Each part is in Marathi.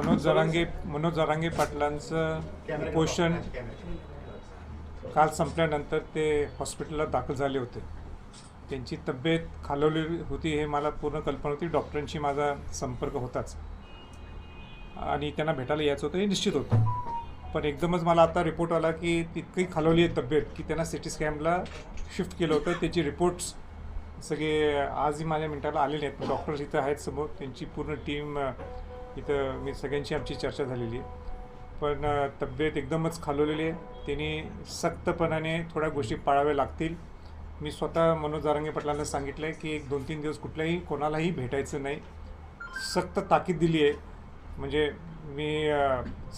मनोज जरांगे मनोज जरांगे पाटलांचं उपोषण काल संपल्यानंतर ते हॉस्पिटलला दाखल झाले होते. त्यांची तब्येत खालवली होती हे मला पूर्ण कल्पना होती. डॉक्टरांशी माझा संपर्क होताच. आणि त्यांना भेटायला यायचं होतं हे निश्चित होतं. पण एकदमच मला आता रिपोर्ट आला की तितकी खालवली आहे तब्येत की त्यांना सिटी स्कॅनला शिफ्ट केलं होतं. त्याची रिपोर्ट्स सगळे आजही माझ्या मिनिटाला आलेले आहेत. डॉक्टर्स इथं आहेत समोर. त्यांची पूर्ण टीम इथं मी सगळ्यांची आमची चर्चा झालेली आहे. पण तब्येत एकदमच खालवलेली आहे. त्यांनी सक्तपणाने थोड्या गोष्टी पाळाव्या लागतील. मी स्वतः मनोज जारंगे पाटलांना सांगितलं आहे की एक दोन तीन दिवस कुठल्याही कोणालाही भेटायचं नाही. सक्त ताकीद दिली आहे. म्हणजे मी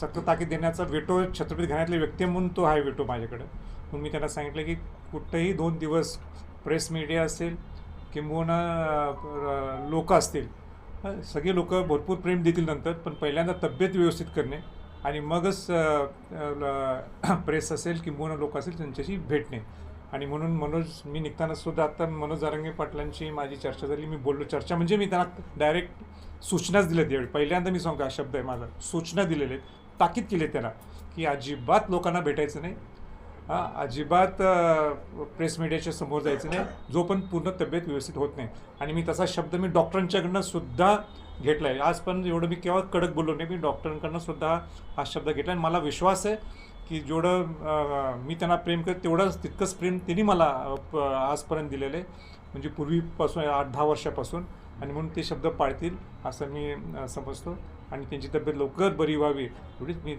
सक्त ताकीद देण्याचा वेटो छत्रपती घराण्यातले व्यक्ती म्हणून तो आहे वेटो माझ्याकडं. म्हणून मी त्यांना सांगितलं की कुठंही दोन दिवस प्रेस मीडिया असेल किंबहुना लोक असतील सगळे लोक भरपूर प्रेम देतील नंतर पण पहिल्यांदा तब्येत व्यवस्थित करणे आणि मगच प्रेस असेल किंबहुना लोक असेल त्यांच्याशी भेटणे. आणि म्हणून मनोज मी निघताना सुद्धा आता मनोज जारंगे पाटलांची माझी चर्चा झाली. मी बोललो चर्चा म्हणजे मी त्यांना डायरेक्ट सूचनाच दिल्यात त्यावेळी पहिल्यांदा मी सांगतो हा शब्द आहे माझा? सूचना दिलेले आहेत ताकीद केली त्याला की अजिबात लोकांना भेटायचं नाही. हा अजिबात प्रेस मीडियाच्या समोर जायचं नाही. जो पण पूर्ण तब्येत व्यवस्थित होत नाही. आणि मी तसा शब्द मी डॉक्टरांच्याकडनं सुद्धा घेतला आहे आज पण एवढं मी केव्हा कडक बोललो नाही. मी डॉक्टरांकडनं सुद्धा हा शब्द घेतला आणि मला विश्वास आहे की जेवढं मी त्यांना प्रेम करत तेवढंच तितकंच प्रेम त्यांनी मला प- आजपर्यंत दिलेलं आहे. म्हणजे पूर्वीपासून आठ दहा वर्षापासून. आणि म्हणून ते शब्द पाळतील असं मी समजतो. आणि त्यांची तब्येत लवकर बरी व्हावी एवढीच मी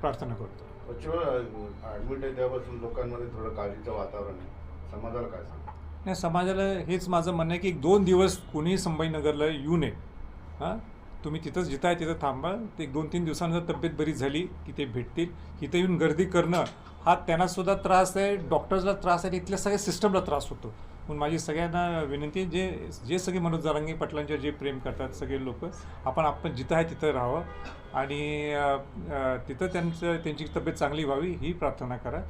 प्रार्थना करतो. ऍडमिट आहे त्यापासून लोकांमध्ये थोडं काळजीचं वातावरण आहे. समाजाला काय सांग नाही समाजाला हेच माझं म्हणणं आहे की एक दोन दिवस कोणीही संभाजीनगरला येऊ नये. हां? तुम्ही तिथंच जिथं आहे तिथं थांबा. ते एक दोन तीन दिवसांनंतर तब्येत बरी झाली की ते भेटतील. इथं येऊन गर्दी करणं हा त्यांनासुद्धा त्रास आहे डॉक्टर्सला त्रास आहे इथल्या सगळ्या सिस्टमला त्रास होतो. म्हणून माझी सगळ्यांना विनंती आहे जे जे सगळे मनोज जारांगे पाटलांचे जे प्रेम करतात सगळे लोक आपण आपण जिथं आहे तिथं राहावं. आणि तिथं त्यांचं त्यांची तब्येत चांगली व्हावी ही प्रार्थना करा.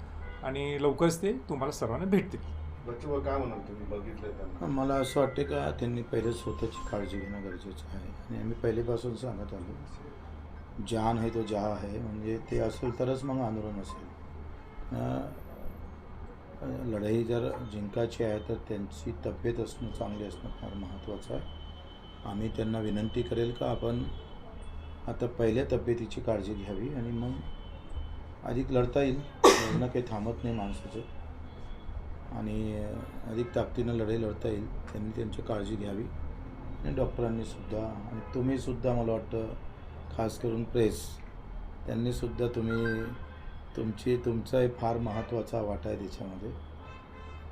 आणि लवकरच ते तुम्हाला सर्वांना भेटतील. बच्चू काय म्हणाल तुम्ही? बघितलं त्यांना. मला असं वाटते का त्यांनी पहिले स्वतःची काळजी घेणं गरजेचं आहे. आणि आम्ही पहिलेपासून सांगत आलो जान है तो जहा है म्हणजे ते असेल तरच मग आंदोलन असेल. लढाई जर जिंकायची आहे तर त्यांची तब्येत असणं चांगली असणं फार महत्त्वाचं आहे. आम्ही त्यांना विनंती करेल का आपण आता पहिल्या तब्येतीची काळजी घ्यावी आणि मग अधिक लढता येईल. लढणं काही थांबत नाही माणसाचं. आणि अधिक ताकदीनं लढाई लढता येईल. त्यांनी त्यांची काळजी घ्यावी. आणि डॉक्टरांनीसुद्धा आणि तुम्हीसुद्धा मला वाटतं खास करून प्रेस त्यांनीसुद्धा तुम्ही तुमची तुमचा एक फार महत्त्वाचा वाटा आहे त्याच्यामध्ये.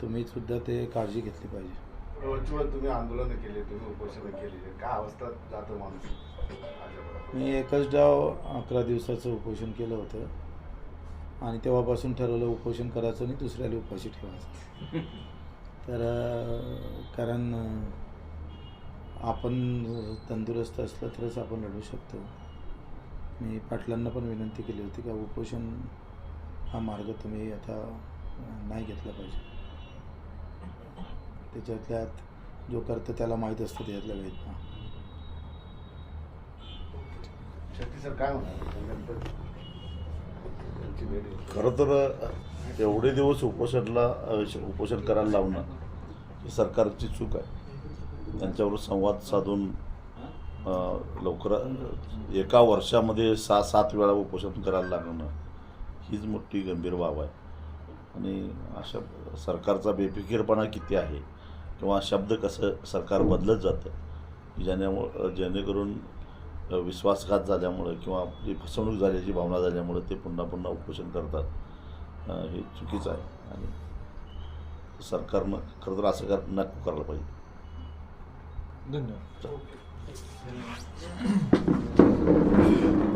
तुम्ही सुद्धा ते काळजी घेतली पाहिजे. तुम्ही आंदोलनं केली तुम्ही उपोषणं केली. काय अवस्था जातो माणूस? मी एकच डाव अकरा दिवसाचं उपोषण केलं होतं. आणि तेव्हापासून ठरवलं उपोषण करायचं आणि दुसऱ्याला उपाशी ठेवायचं. तर कारण आपण तंदुरुस्त असलं तरच आपण लढू शकतो. मी पाटलांना पण विनंती केली होती का उपोषण हा मार्ग तुम्ही आता नाही घेतला पाहिजे. त्याच्यातल्यात जो करतो त्याला माहीत असतं त्याच्यातल्या वेदना शेट्टी सर काय घेतली. खरं तर एवढे दिवस उपोषणला उपोषण करायला लावणं ही सरकारची चूक आहे. त्यांच्यावर संवाद साधून लवकर एका वर्षामध्ये सहा सात वेळा उपोषण करायला लागणं हीच मोठी गंभीर बाब आहे. आणि अशा सरकारचा बेफिकीरपणा किती आहे? किंवा शब्द कसं सरकार बदलत जातं? की ज्याच्यामुळं जेणेकरून विश्वासघात झाल्यामुळं किंवा आपली फसवणूक झाल्याची भावना झाल्यामुळं ते पुन्हा पुन्हा उपोषण करतात. हे चुकीचं आहे. आणि सरकारनं खरं तर असं कर नको करायला पाहिजे. धन्यवाद.